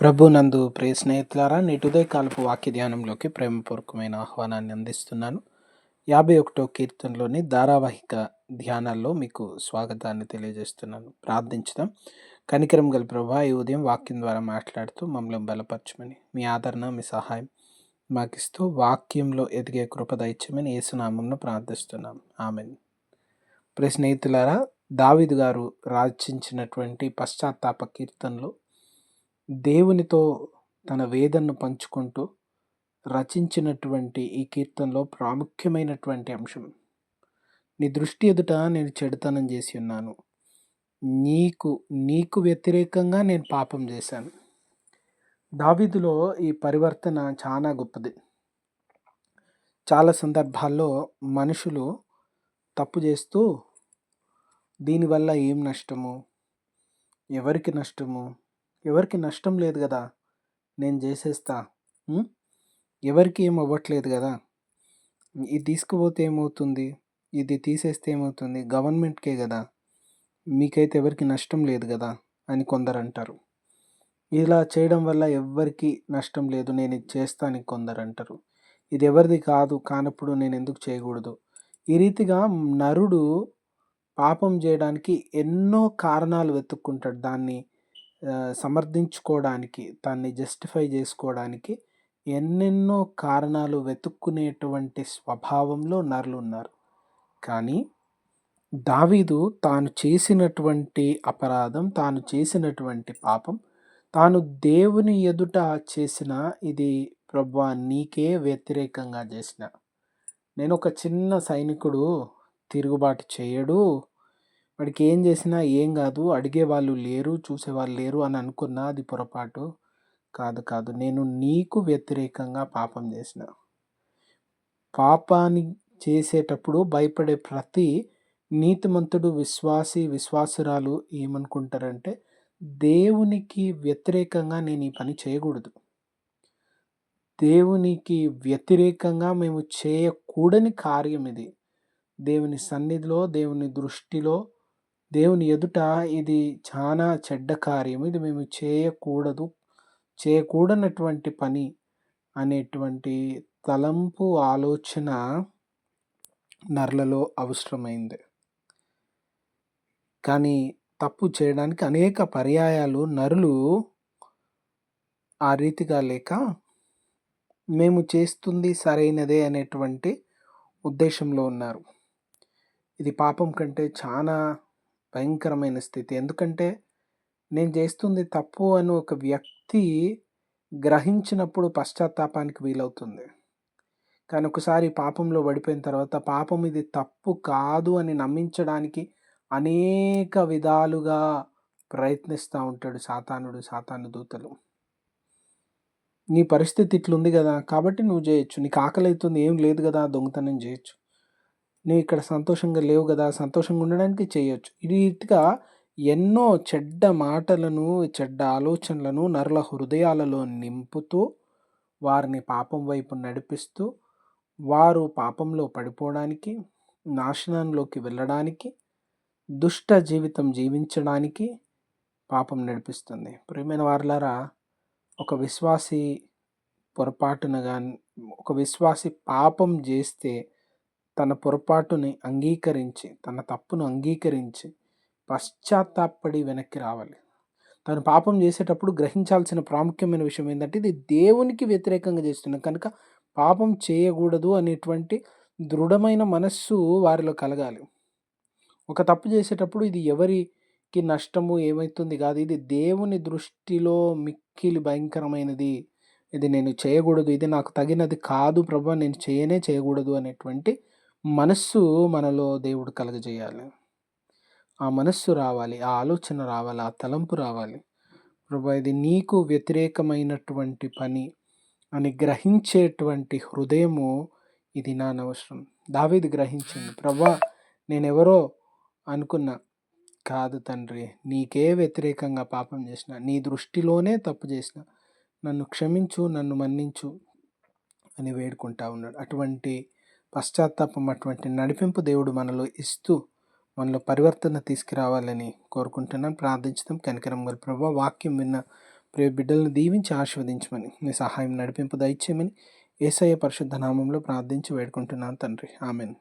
ప్రభు నందు ప్రియ స్నేహితులారా నేటి ఉదయకాలపు వాక్య ధ్యానంలోకి ప్రేమపూర్వకమైన ఆహ్వానాన్ని అందిస్తున్నాను. యాభై ఒకటో కీర్తనలోని ధారావాహిక ధ్యానాల్లో మీకు స్వాగతాన్ని తెలియజేస్తున్నాను. ప్రార్థించుదాం. కనికరం గల ప్రభా ఈ ఉదయం వాక్యం ద్వారా మాట్లాడుతూ మమ్మల్ని బలపరచమని మీ ఆదరణ మీ సహాయం మాకు ఇస్తూ వాక్యంలో ఎదిగే కృప దయచమని ఏసునామంను ప్రార్థిస్తున్నాం. ఆమె ప్రియ స్నేహితులారా దావిద్ గారు రచించినటువంటి పశ్చాత్తాప కీర్తనలు దేవునితో తన వేదనను పంచుకుంటూ రచించినటువంటి ఈ కీర్తనలో ప్రాముఖ్యమైనటువంటి అంశం. నీ దృష్టి ఎదుట నేను చెడుతనం చేసి ఉన్నాను. నీకు నీకు వ్యతిరేకంగా నేను పాపం చేశాను. దావీదులో ఈ పరివర్తన చాలా గొప్పది. చాలా సందర్భాల్లో మనుషులు తప్పు చేస్తూ దీనివల్ల ఏం నష్టము? ఎవరికి నష్టము? ఎవరికి నష్టం లేదు కదా నేను చేసేస్తా. ఎవరికి ఏం అవ్వట్లేదు కదా. ఇది తీసుకుపోతే ఏమవుతుంది? ఇది తీసేస్తే ఏమవుతుంది? గవర్నమెంట్కే కదా. మీకైతే ఎవరికి నష్టం లేదు కదా అని కొందరు అంటారు ఇలా చేయడం వల్ల ఎవ్వరికి నష్టం లేదు నేను ఇది చేస్తాను కొందరు అంటారు ఇది ఎవరిది కాదు కానప్పుడు నేను ఎందుకు చేయకూడదు? ఈ రీతిగా నరుడు పాపం చేయడానికి ఎన్నో కారణాలు వెతుక్కుంటాడు. దాన్ని సమర్థించుకోవడానికి దాన్ని జస్టిఫై చేసుకోవడానికి ఎన్నెన్నో కారణాలు వెతుక్కునేటువంటి స్వభావంలో నరులు ఉన్నారు. కానీ దావీదు తాను చేసినటువంటి అపరాధం తాను చేసినటువంటి పాపం తాను దేవుని ఎదుట చేసిన ఇది ప్రభా నీకే వ్యతిరేకంగా చేసిన. నేను ఒక చిన్న సైనికుడు తిరుగుబాటు చేయడు వాడికి ఏం చేసినా ఏం కాదు అడిగే వాళ్ళు లేరు చూసేవాళ్ళు లేరు అని అనుకున్నా అది పొరపాటు. కాదు కాదు. నేను నీకు వ్యతిరేకంగా పాపం చేసిన. పాపాన్ని చేసేటప్పుడు భయపడే ప్రతి నీతిమంతుడు విశ్వాసి విశ్వాసురాలు ఏమనుకుంటారంటే దేవునికి వ్యతిరేకంగా నేను ఈ పని చేయకూడదు. దేవునికి వ్యతిరేకంగా మేము చేయకూడని కార్యం ఇది. దేవుని సన్నిధిలో దేవుని దృష్టిలో దేవుని ఎదుట ఇది చాలా చెడ్డ కార్యం ఇది మేము చేయకూడదు చేయకూడనటువంటి పని అనేటువంటి తలంపు ఆలోచన నర్లలో అవసరమైంది. కానీ తప్పు చేయడానికి అనేక పర్యాయాలు నరులు ఆ రీతిగా లేక మేము చేస్తుంది సరైనదే అనేటువంటి ఉద్దేశంలో ఉన్నారు. ఇది పాపం కంటే చాలా భయంకరమైన స్థితి. ఎందుకంటే నేను చేస్తుంది తప్పు అని ఒక వ్యక్తి గ్రహించినప్పుడు పశ్చాత్తాపానికి వీలవుతుంది. కానీ ఒకసారి పాపంలో పడిపోయిన తర్వాత పాపం ఇది తప్పు కాదు అని నమ్మించడానికి అనేక విధాలుగా ప్రయత్నిస్తూ ఉంటాడు సాతానుడు సాతాను దూతలు. నీ పరిస్థితి ఇట్లుంది కదా కాబట్టి నువ్వు చేయొచ్చు. నీకు ఆకలి అవుతుంది ఏం లేదు కదా దొంగతనం చేయొచ్చు. నువ్వు ఇక్కడ సంతోషంగా లేవు కదా సంతోషంగా ఉండడానికి చేయొచ్చు. ఈ రీతిగా ఎన్నో చెడ్డ మాటలను చెడ్డ ఆలోచనలను నరుల హృదయాలలో నింపుతూ వారిని పాపం వైపు నడిపిస్తూ వారు పాపంలో పడిపోవడానికి నాశనంలోకి వెళ్ళడానికి దుష్ట జీవితం జీవించడానికి పాపం నడిపిస్తుంది. ప్రియమైన వారులారా ఒక విశ్వాసి పొరపాటున కానీ ఒక విశ్వాసి పాపం చేస్తే తన పొరపాటుని అంగీకరించి తన తప్పును అంగీకరించి పశ్చాత్తాపడి వెనక్కి రావాలి. తను పాపం చేసేటప్పుడు గ్రహించాల్సిన ప్రాముఖ్యమైన విషయం ఏంటంటే ఇది దేవునికి వ్యతిరేకంగా చేస్తున్నాం కనుక పాపం చేయకూడదు అనేటువంటి దృఢమైన మనస్సు వారిలో కలగాలి. ఒక తప్పు చేసేటప్పుడు ఇది ఎవరికి నష్టము ఏమవుతుంది కాదు ఇది దేవుని దృష్టిలో మిక్కిలి భయంకరమైనది. ఇది నేను చేయకూడదు ఇది నాకు తగినది కాదు ప్రభా నేను చేయనే చేయకూడదు అనేటువంటి మనస్సు మనలో దేవుడు కలగజేయాలి. ఆ మనస్సు రావాలి ఆ ఆలోచన రావాలి ఆ తలంపు రావాలి. ప్రభా ఇది నీకు వ్యతిరేకమైనటువంటి పని అని గ్రహించేటువంటి హృదయము ఇది నా అవసరం దావేది గ్రహించింది ప్రభా నేనెవరో అనుకున్నా కాదు తండ్రి. నీకే వ్యతిరేకంగా పాపం చేసిన నీ దృష్టిలోనే తప్పు చేసిన. నన్ను క్షమించు నన్ను మన్నించు అని వేడుకుంటా ఉన్నాడు. అటువంటి పశ్చాత్తాపం అటువంటి నడిపింపు దేవుడు మనలో ఇస్తూ మనలో పరివర్తన తీసుకురావాలని కోరుకుంటున్నాను. ప్రార్థించడం కనికరం గల ప్రభా వాక్యం విన్న ప్రియ బిడ్డలను దీవించి ఆశీర్వదించమని మీ సహాయం నడిపింపు దయచేయమని ఏసయ్య పరిశుద్ధ నామంలో ప్రార్థించి వేడుకుంటున్నాను తండ్రి. ఆమెన్.